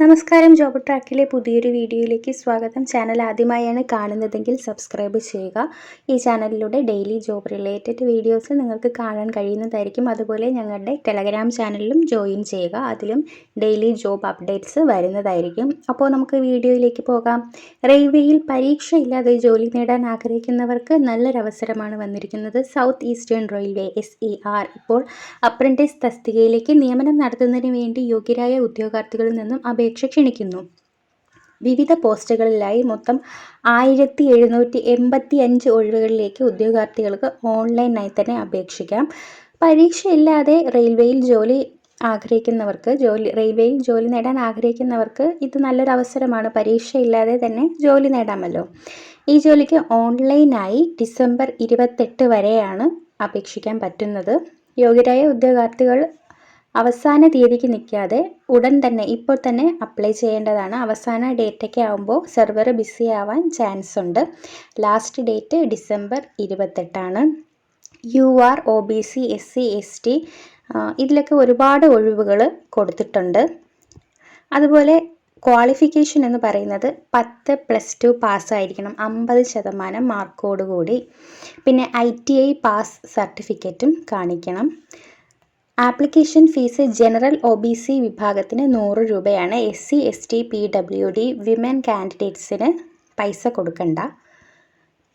നമസ്കാരം. ജോബ് ട്രാക്കിലെ പുതിയൊരു വീഡിയോയിലേക്ക് സ്വാഗതം. ചാനൽ ആദ്യമായാണ് കാണുന്നതെങ്കിൽ സബ്സ്ക്രൈബ് ചെയ്യുക. ഈ ചാനലിലൂടെ ഡെയിലി ജോബ് റിലേറ്റഡ് വീഡിയോസ് നിങ്ങൾക്ക് കാണാൻ കഴിയുന്നതായിരിക്കും. അതുപോലെ ഞങ്ങളുടെ ടെലഗ്രാം ചാനലിലും ജോയിൻ ചെയ്യുക. അതിലും ഡെയിലി ജോബ് അപ്ഡേറ്റ്സ് വരുന്നതായിരിക്കും. അപ്പോൾ നമുക്ക് വീഡിയോയിലേക്ക് പോകാം. റെയിൽവേയിൽ പരീക്ഷയില്ലാതെ ജോലി നേടാൻ ആഗ്രഹിക്കുന്നവർക്ക് നല്ലൊരവസരമാണ് വന്നിരിക്കുന്നത് south eastern railway S E R ഇപ്പോൾ അപ്രന്റീസ് തസ്തികയിലേക്ക് നിയമനം നടത്തുന്നതിന് വേണ്ടി യോഗ്യരായ ഉദ്യോഗാർത്ഥികളിൽ നിന്നും അപേക്ഷ ക്ഷണിക്കുന്നു. വിവിധ പോസ്റ്റുകളിലായി മൊത്തം ആയിരത്തി എഴുന്നൂറ്റി എൺപത്തി അഞ്ച് ഒഴിവുകളിലേക്ക് ഉദ്യോഗാർത്ഥികൾക്ക് ഓൺലൈനായി തന്നെ അപേക്ഷിക്കാം. പരീക്ഷയില്ലാതെ റെയിൽവേയിൽ ജോലി ആഗ്രഹിക്കുന്നവർക്ക് ജോലി റെയിൽവേയിൽ ജോലി നേടാൻ ആഗ്രഹിക്കുന്നവർക്ക് ഇത് നല്ലൊരു അവസരമാണ്. പരീക്ഷയില്ലാതെ തന്നെ ജോലി നേടാമല്ലോ. ഈ ജോലിക്ക് ഓൺലൈനായി ഡിസംബർ ഇരുപത്തെട്ട് വരെയാണ് അപേക്ഷിക്കാൻ പറ്റുന്നത്. യോഗ്യരായ ഉദ്യോഗാർത്ഥികൾ അവസാന തീയതിക്ക് നിൽക്കാതെ ഉടൻ തന്നെ ഇപ്പോൾ തന്നെ അപ്ലൈ ചെയ്യേണ്ടതാണ്. അവസാന ഡേറ്റൊക്കെ ആകുമ്പോൾ സെർവർ ബിസി ആവാൻ ചാൻസ് ഉണ്ട്. Last date December ഇരുപത്തെട്ടാണ്. U R O B C S C S T ഇതിലൊക്കെ ഒരുപാട് ഒഴിവുകൾ കൊടുത്തിട്ടുണ്ട്. അതുപോലെ ക്വാളിഫിക്കേഷൻ എന്ന് പറയുന്നത് പത്ത് പ്ലസ് ടു പാസ്സായിരിക്കണം. അമ്പത് ശതമാനം മാർക്കോടുകൂടി പിന്നെ ഐ ടി ഐ പാസ് സർട്ടിഫിക്കറ്റും കാണിക്കണം. Application fees general O B C വിഭാഗത്തിന് നൂറ് രൂപയാണ്. S C S T P W D women കാൻഡിഡേറ്റ്സിന് പൈസ കൊടുക്കണ്ട.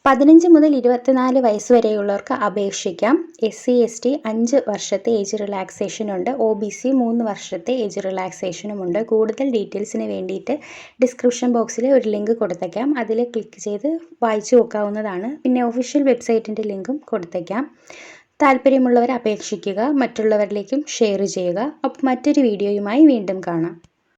പതിനഞ്ച് മുതൽ ഇരുപത്തിനാല് വയസ്സ് വരെയുള്ളവർക്ക് അപേക്ഷിക്കാം. എസ് സി എസ് ടി അഞ്ച് വർഷത്തെ ഏജ് റിലാക്സേഷൻ ഉണ്ട്. ഒ ബി സി മൂന്ന് വർഷത്തെ ഏജ് റിലാക്സേഷനും ഉണ്ട്. കൂടുതൽ ഡീറ്റെയിൽസിന് വേണ്ടിയിട്ട് ഡിസ്ക്രിപ്ഷൻ ബോക്സിൽ ഒരു ലിങ്ക് കൊടുത്തേക്കാം. അതിൽ ക്ലിക്ക് ചെയ്ത് വായിച്ചു നോക്കാവുന്നതാണ്. പിന്നെ ഒഫീഷ്യൽ വെബ്സൈറ്റിന്റെ ലിങ്കും കൊടുത്തേക്കാം. താല്പര്യമുള്ളവർ അപേക്ഷിക്കുക മറ്റുള്ളവരിലേക്കും ഷെയർ ചെയ്യുക. അപ്പം മറ്റൊരു വീഡിയോയുമായി വീണ്ടും കാണാം.